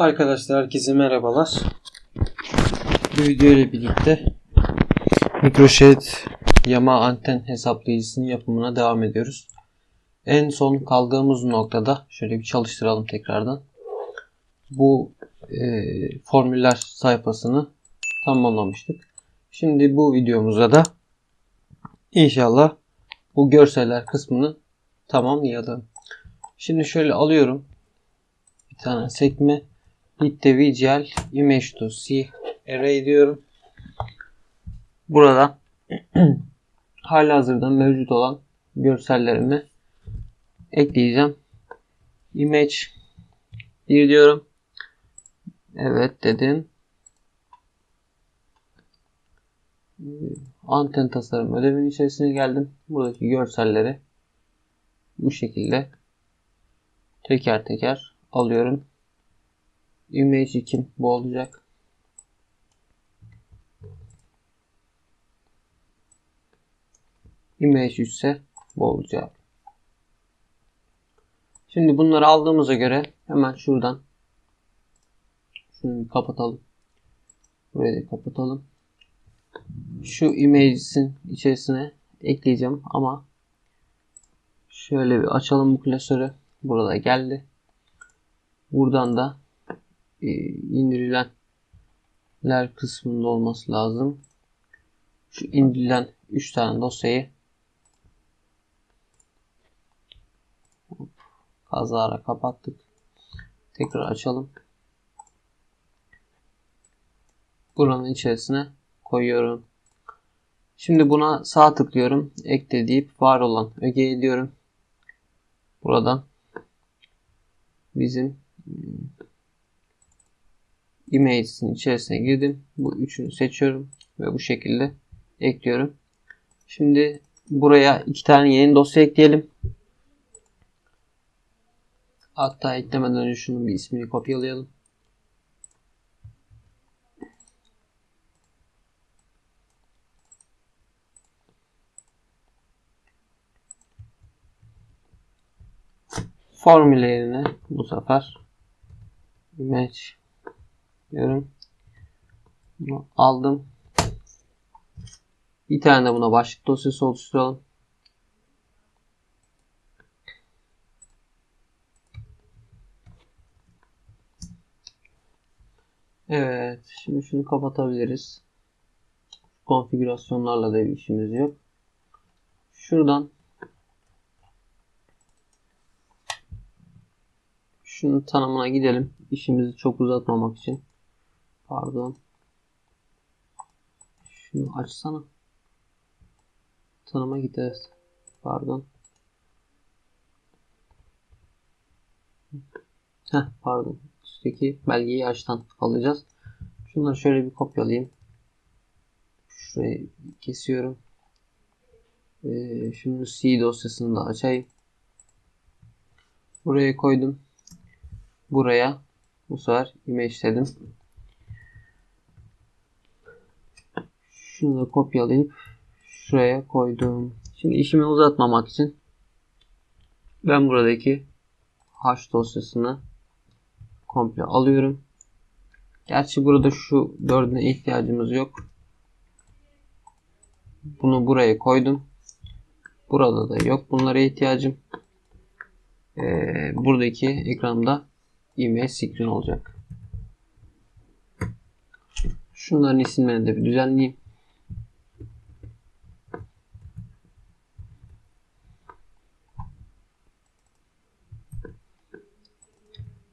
Arkadaşlar herkese merhabalar. Bu video ile birlikte Microshed yama anten hesaplayıcısının yapımına devam ediyoruz. En son kaldığımız noktada şöyle bir çalıştıralım tekrardan. Bu e, formüller sayfasını tamamlamıştık. Şimdi bu videomuzda da inşallah bu görseller kısmını tamamlayalım. Şimdi şöyle alıyorum. Bir tane sekme individual image to see array diyorum. Burada hala hazırda mevcut olan görsellerimi ekleyeceğim. Image 1 diyorum. Evet dedim. Anten tasarım ödevinin içerisine geldim. Buradaki görselleri bu şekilde teker teker alıyorum. Image 2 bu olacak. Image 3 ise bu olacak. Şimdi bunları aldığımıza göre hemen şuradan şunu kapatalım. Burayı da kapatalım. Şu images'in içerisine ekleyeceğim ama şöyle bir açalım bu klasörü. Burada geldi. Buradan da indirilenler kısmında olması lazım. Şu indirilen 3 tane dosyayı kazara kapattık. Tekrar açalım. Buranın içerisine koyuyorum. Şimdi buna sağ tıklıyorum. Ekle deyip var olan öge diyorum. Buradan bizim images'in içerisine girdim. Bu üçünü seçiyorum ve bu şekilde ekliyorum. Şimdi buraya iki tane yeni dosya ekleyelim. Hatta eklemeden önce şunun bir ismini kopyalayalım. Formüllerini bu sefer image diyorum. Bunu aldım. Bir tane de buna başlık dosyası oluşturalım. Evet. Şimdi şunu kapatabiliriz. Konfigürasyonlarla da bir işimiz yok. Şuradan şunun tanımına gidelim. İşimizi çok uzatmamak için. Pardon. Şunu açsana. Tanıma gideriz. Pardon. Heh, pardon. Üstteki belgeyi açtan alacağız. Şunları şöyle bir kopyalayayım. Şurayı kesiyorum. Ee, şimdi C dosyasını da açayım. Buraya koydum. Buraya bu sefer image dedim. Şunu da kopyalayıp şuraya koydum. Şimdi işimi uzatmamak için ben buradaki H dosyasını komple alıyorum. Gerçi burada şu dördüne ihtiyacımız yok. Bunu buraya koydum. Burada da yok. Bunlara ihtiyacım. Ee, buradaki ekranda image screen olacak. Şunların isimlerini de bir düzenleyeyim.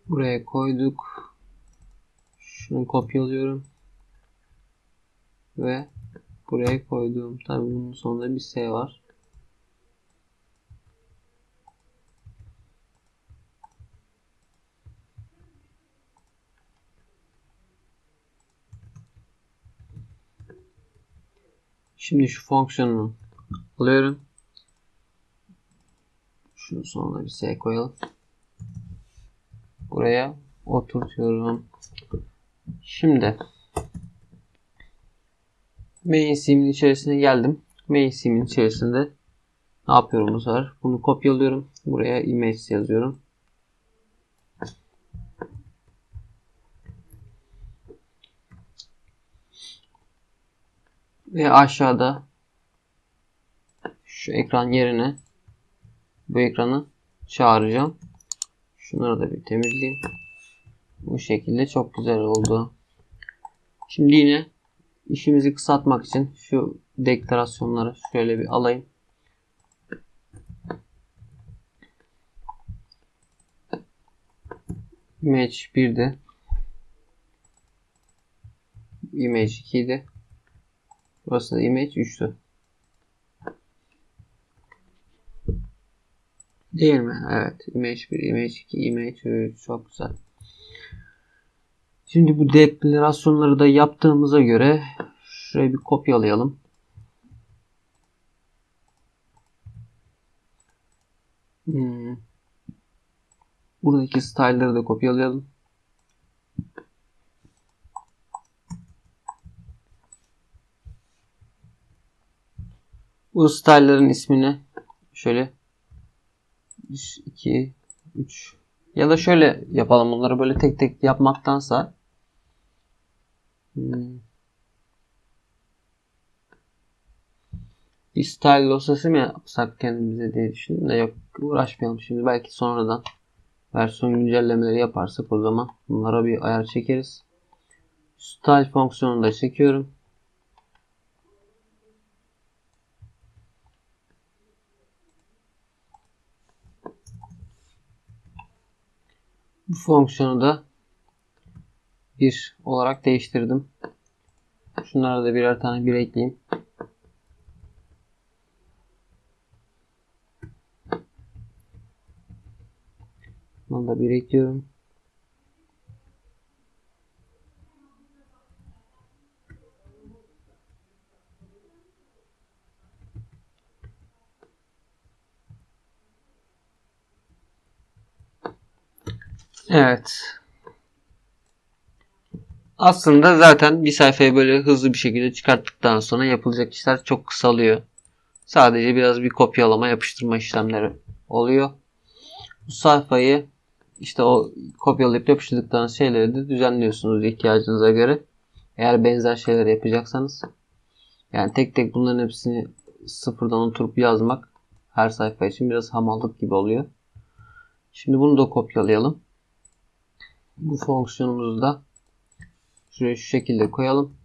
Buraya koyduk. Şunu kopyalıyorum. Ve buraya koydum. Tabi bunun sonunda bir S var. Şimdi şu fonksiyonunu alıyorum. Şunun sonuna bir S koyalım buraya oturtuyorum. Şimdi main simin içerisine geldim. Main simin içerisinde ne yapıyorum bu sefer? Bunu kopyalıyorum. Buraya image yazıyorum. Ve aşağıda şu ekran yerine bu ekranı çağıracağım. Şunları da bir temizleyeyim. Bu şekilde çok güzel oldu. Şimdi yine işimizi kısaltmak için şu deklarasyonları şöyle bir alayım. Image 1'de Image 2'de Burası da Image 3'tü. Değil mi? Evet. Image 1, Image 2, Image 3. Çok güzel. Şimdi bu deklarasyonları da yaptığımıza göre şurayı bir kopyalayalım. Hmm. Buradaki style'ları da kopyalayalım. Bu style'ların ismini şöyle 1, 2, 3 ya da şöyle yapalım bunları böyle tek tek yapmaktansa hmm. bir style dosyası mı yapsak kendimize diye düşündüm de yok uğraşmayalım şimdi belki sonradan versiyon güncellemeleri yaparsak o zaman bunlara bir ayar çekeriz. Style fonksiyonunu da çekiyorum. Bu fonksiyonu da bir olarak değiştirdim. Şunlara da birer tane bir ekleyeyim. Bunu da bir ekliyorum. Evet. Aslında zaten bir sayfayı böyle hızlı bir şekilde çıkarttıktan sonra yapılacak işler çok kısalıyor. Sadece biraz bir kopyalama yapıştırma işlemleri oluyor. Bu sayfayı işte o kopyalayıp yapıştırdıklarınız şeyleri de düzenliyorsunuz ihtiyacınıza göre. Eğer benzer şeyler yapacaksanız. Yani tek tek bunların hepsini sıfırdan oturup yazmak her sayfa için biraz hamallık gibi oluyor. Şimdi bunu da kopyalayalım. Bu fonksiyonumuzu da şuraya şu şekilde koyalım.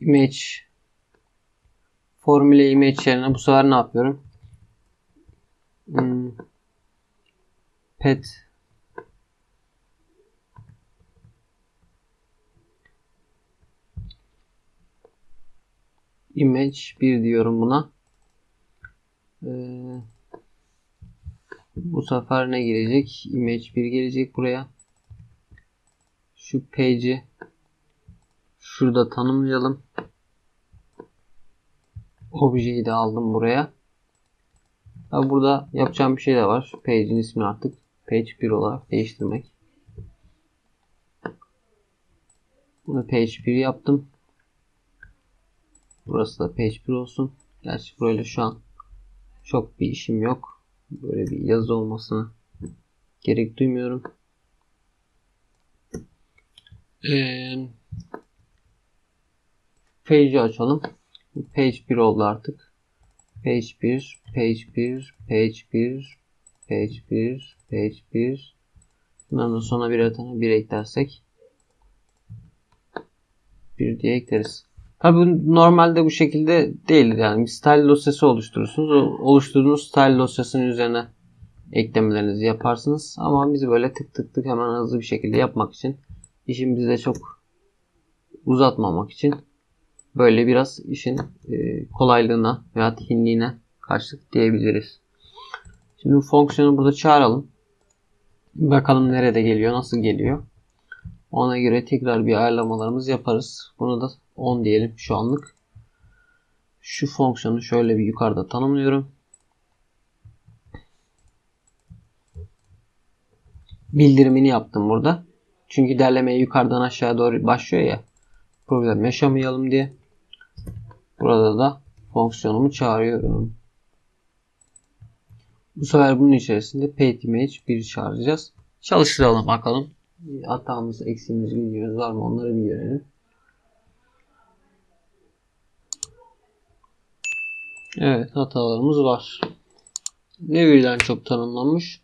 Image formüle image yerine bu sefer ne yapıyorum? Hmm. Pet image 1 diyorum buna. Ee, bu sefer ne gelecek? Image 1 gelecek buraya. Şu page'i şurada tanımlayalım. Objeyi de aldım buraya. Tabi burada yapacağım bir şey de var. Page'in ismini artık page 1 olarak değiştirmek. Bunu page 1 yaptım. Burası da page 1 olsun. Gerçi burayla şu an çok bir işim yok. Böyle bir yazı olmasına gerek duymuyorum. Ee, page'i açalım. Page 1 oldu artık. Page 1, page 1, page 1, page 1, page 1. Bundan da sonra birer tane 1 eklersek 1 diye ekleriz. Tabi normalde bu şekilde değil yani bir style dosyası oluşturursunuz. O oluşturduğunuz style dosyasının üzerine eklemelerinizi yaparsınız. Ama biz böyle tık tık tık hemen hızlı bir şekilde yapmak için işimizi de çok uzatmamak için böyle biraz işin e, kolaylığına veya hinliğine karşılık diyebiliriz. Şimdi bu fonksiyonu burada çağıralım. Bakalım nerede geliyor, nasıl geliyor. Ona göre tekrar bir ayarlamalarımız yaparız. Bunu da 10 diyelim şu anlık. Şu fonksiyonu şöyle bir yukarıda tanımlıyorum. Bildirimini yaptım burada. Çünkü derlemeye yukarıdan aşağı doğru başlıyor ya. Problem yaşamayalım diye. Burada da fonksiyonumu çağırıyorum. Bu sefer bunun içerisinde paid image 1 çağıracağız. Çalıştıralım bakalım. Hatamız, eksiğimiz, bilgimiz var mı onları bir görelim. Evet hatalarımız var. Ne birden çok tanımlanmış?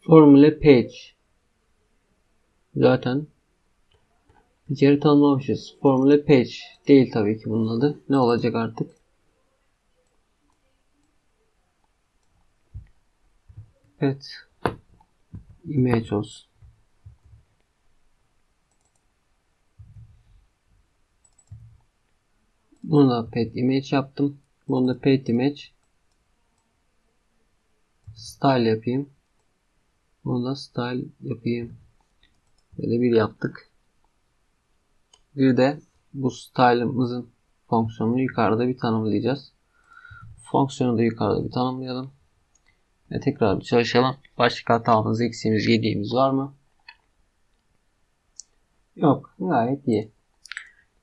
Formula page. Zaten bir kere tanımlamışız. Formula page değil tabii ki bunun adı. Ne olacak artık? Evet. Image olsun. Bunu da pet image yaptım. Bunu da pet image. Style yapayım. Bunu da style yapayım. Böyle bir yaptık. Bir de bu style'ımızın fonksiyonunu yukarıda bir tanımlayacağız. Fonksiyonu da yukarıda bir tanımlayalım. Ve tekrar bir çalışalım. Başka hatamız, eksiğimiz, yediğimiz var mı? Yok. Gayet iyi.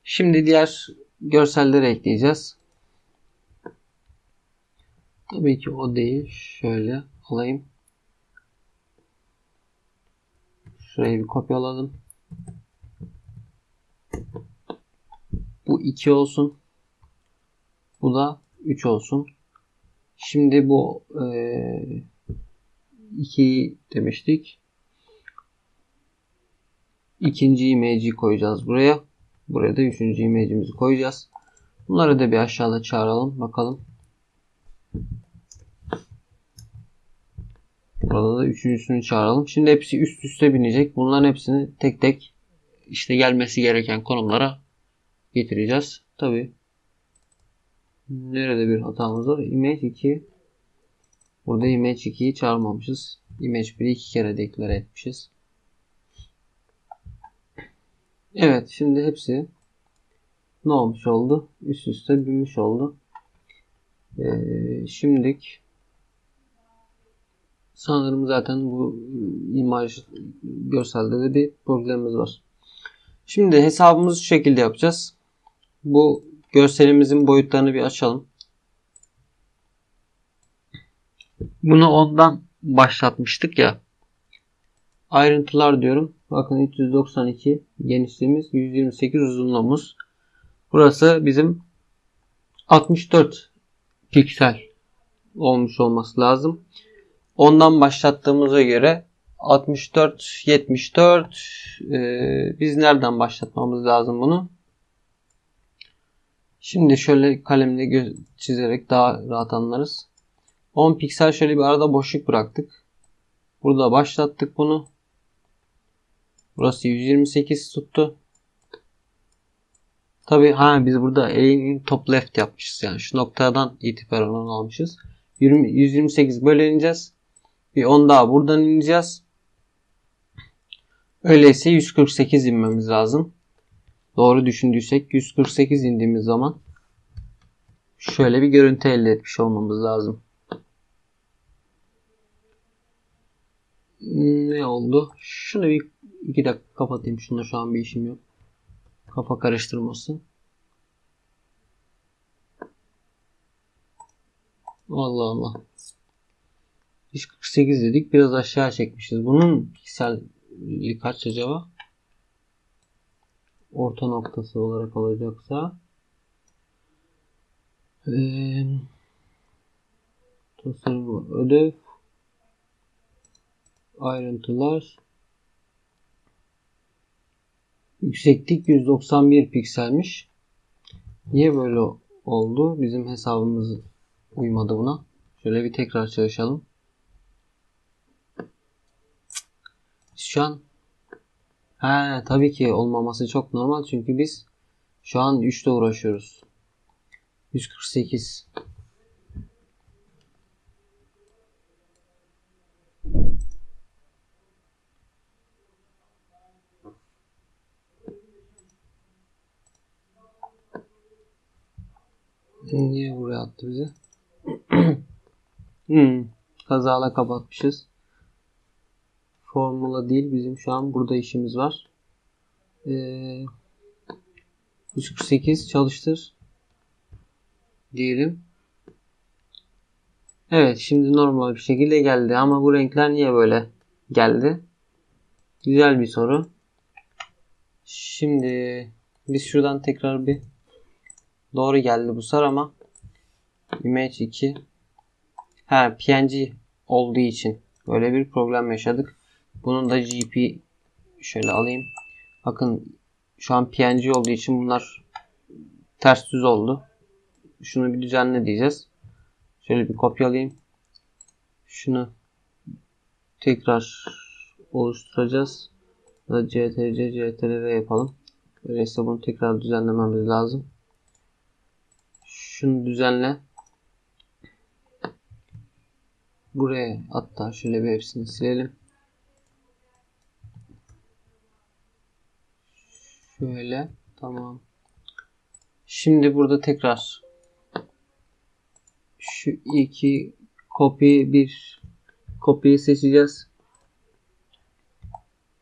Şimdi diğer görselleri ekleyeceğiz. Tabii ki o değil. Şöyle alayım. Şurayı bir kopyaladım. Bu 2 olsun. Bu da 3 olsun. Şimdi bu 2 e, demiştik. İkinci image'i koyacağız buraya. Buraya da üçüncü image'imizi koyacağız. Bunları da bir aşağıda çağıralım. Bakalım. Burada da üçüncüsünü çağıralım. Şimdi hepsi üst üste binecek. Bunların hepsini tek tek işte gelmesi gereken konumlara getireceğiz. Tabi nerede bir hatamız var? Image 2 Burada image 2'yi çağırmamışız. Image 1'i iki kere deklare etmişiz. Evet şimdi hepsi ne olmuş oldu? Üst üste binmiş oldu. Ee, şimdilik sanırım zaten bu imaj görselde de bir problemimiz var. Şimdi hesabımızı şu şekilde yapacağız. Bu görselimizin boyutlarını bir açalım. Bunu ondan başlatmıştık ya. Ayrıntılar diyorum. Bakın 392 genişliğimiz 128 uzunluğumuz. Burası bizim 64 piksel olmuş olması lazım. Ondan başlattığımıza göre 64 74 ee, biz nereden başlatmamız lazım bunu? Şimdi şöyle kalemle çizerek daha rahat anlarız. 10 piksel şöyle bir arada boşluk bıraktık. Burada başlattık bunu. Burası 128 tuttu. Tabi ha biz burada align top left yapmışız yani şu noktadan itibaren onu almışız. 20, 128 böyle ineceğiz. Bir 10 daha buradan ineceğiz. Öyleyse 148 inmemiz lazım. Doğru düşündüysek 148 indiğimiz zaman şöyle bir görüntü elde etmiş olmamız lazım. Ne oldu? Şunu bir iki dakika kapatayım. Şunda şu an bir işim yok. Kafa karıştırmasın. Allah Allah. 148 dedik. Biraz aşağı çekmişiz. Bunun pikselliği kaç acaba? Orta noktası olarak olacaksa ee, tasarım ödev ayrıntılar yükseklik 191 pikselmiş. Niye böyle oldu? Bizim hesabımız uymadı buna. Şöyle bir tekrar çalışalım. Şu an He, tabii ki olmaması çok normal çünkü biz şu an 3'te uğraşıyoruz. 148 Niye buraya attı bizi? hmm, kazala kapatmışız. Formula değil bizim şu an burada işimiz var. Ee, 348 çalıştır. Diyelim. Evet şimdi normal bir şekilde geldi ama bu renkler niye böyle geldi? Güzel bir soru. Şimdi biz şuradan tekrar bir doğru geldi bu sefer ama image 2 ha PNG olduğu için böyle bir problem yaşadık. Bunun da GP şöyle alayım. Bakın şu an PNG olduğu için bunlar ters düz oldu. Şunu bir düzenle diyeceğiz. Şöyle bir kopyalayayım. Şunu tekrar oluşturacağız. Ya da CTRC, CTRV yapalım. Öyleyse bunu tekrar düzenlememiz lazım. Şunu düzenle. Buraya hatta şöyle bir hepsini silelim. Şöyle. Tamam. Şimdi burada tekrar şu iki kopya bir kopyayı seçeceğiz.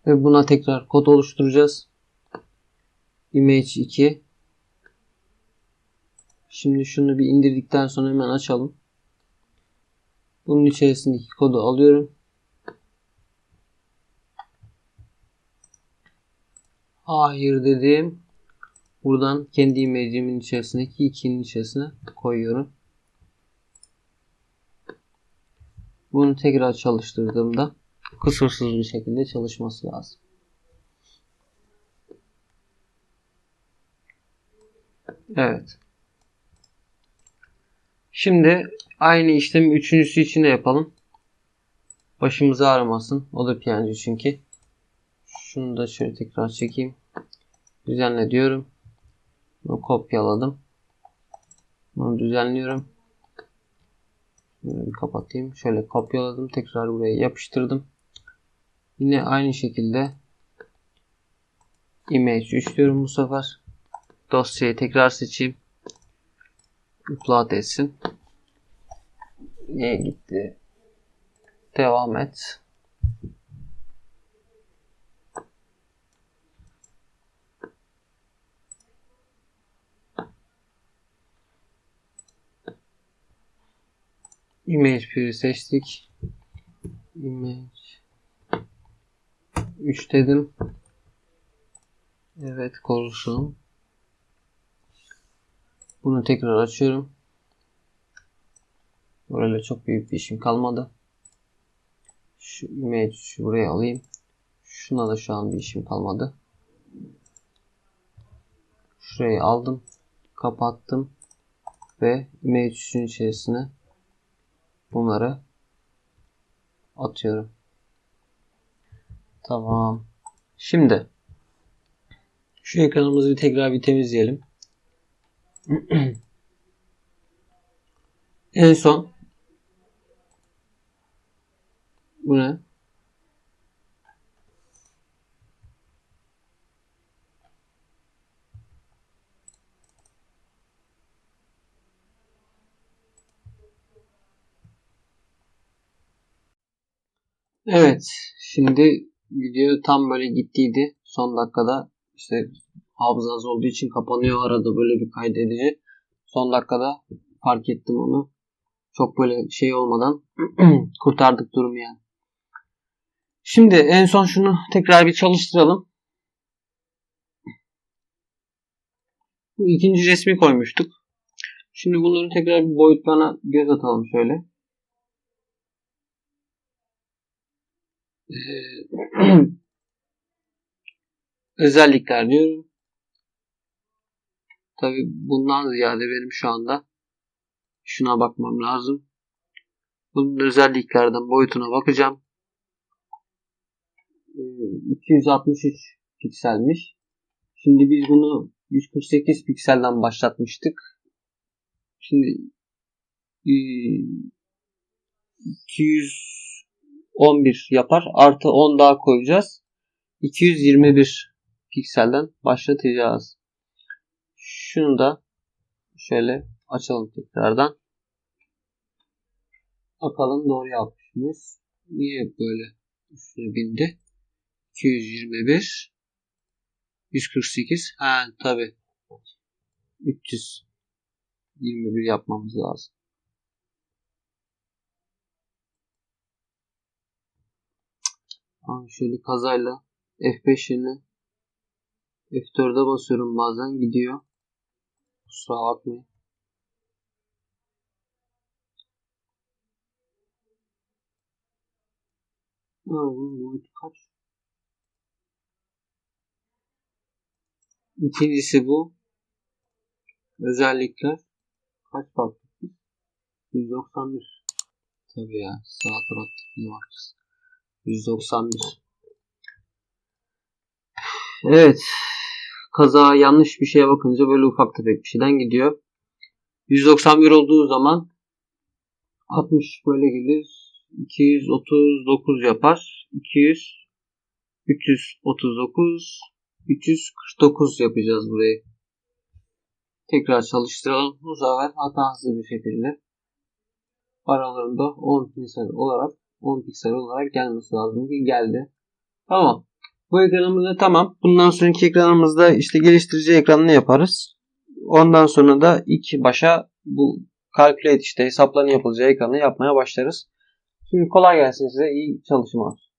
Ve buna tekrar kod oluşturacağız. Image 2. Şimdi şunu bir indirdikten sonra hemen açalım. Bunun içerisindeki kodu alıyorum. Hayır dedim. Buradan kendi image'imin içerisindeki 2'nin içerisine koyuyorum. Bunu tekrar çalıştırdığımda kusursuz bir şekilde çalışması lazım. Evet. Şimdi aynı işlemi üçüncüsü için de yapalım. Başımızı ağrımasın. O da PNG çünkü. Şunu da şöyle tekrar çekeyim. Düzenle diyorum. Bunu kopyaladım. Bunu düzenliyorum. Bunu bir kapatayım. Şöyle kopyaladım. Tekrar buraya yapıştırdım. Yine aynı şekilde image 3 diyorum bu sefer. Dosyayı tekrar seçeyim. Upload etsin. Niye gitti? Devam et. Image 1'i seçtik. Image 3 dedim. Evet korusun. Bunu tekrar açıyorum. Böyle çok büyük bir işim kalmadı. Şu image buraya alayım. Şuna da şu an bir işim kalmadı. Şurayı aldım. Kapattım. Ve image 3'ün içerisine bunları atıyorum. Tamam. Şimdi şu ekranımızı tekrar bir temizleyelim. En son bu ne? Evet. Şimdi video tam böyle gittiydi. Son dakikada işte hafıza olduğu için kapanıyor arada böyle bir kaydedici. Son dakikada fark ettim onu. Çok böyle şey olmadan kurtardık durumu yani. Şimdi en son şunu tekrar bir çalıştıralım. Bu ikinci resmi koymuştuk. Şimdi bunların tekrar bir boyutlarına göz atalım şöyle. özellikler diyorum. Tabi bundan ziyade benim şu anda şuna bakmam lazım. Bunun özelliklerden boyutuna bakacağım. 263 pikselmiş. Şimdi biz bunu 148 pikselden başlatmıştık. Şimdi 211 yapar. Artı 10 daha koyacağız. 221 pikselden başlatacağız. Şunu da şöyle açalım tekrardan. Bakalım doğru yapmış mıyız? Niye böyle üstüne bindi? 221 148 ha tabi 321 yapmamız lazım. Şöyle kazayla F5 yerine F4'e basıyorum bazen gidiyor. Kusura bakmayın. Bunun boyutu kaç? İkincisi bu. Özellikler kaç baktık biz? 191. Tabii ya. Sağ tarafta ne bakacağız? 191. Evet. Kaza yanlış bir şeye bakınca böyle ufak tefek bir şeyden gidiyor. 191 olduğu zaman 60 böyle gelir. 239 yapar. 200 339 349 yapacağız burayı. Tekrar çalıştıralım. Bu sefer hatasız bir şekilde aralarında 10 piksel olarak 10 piksel olarak gelmesi lazım ki geldi. Tamam. Bu ekranımız da tamam. Bundan sonraki ekranımızda işte geliştirici ekranını yaparız. Ondan sonra da ilk başa bu calculate işte hesapların yapılacağı ekranı yapmaya başlarız. Şimdi kolay gelsin size. iyi çalışmalar.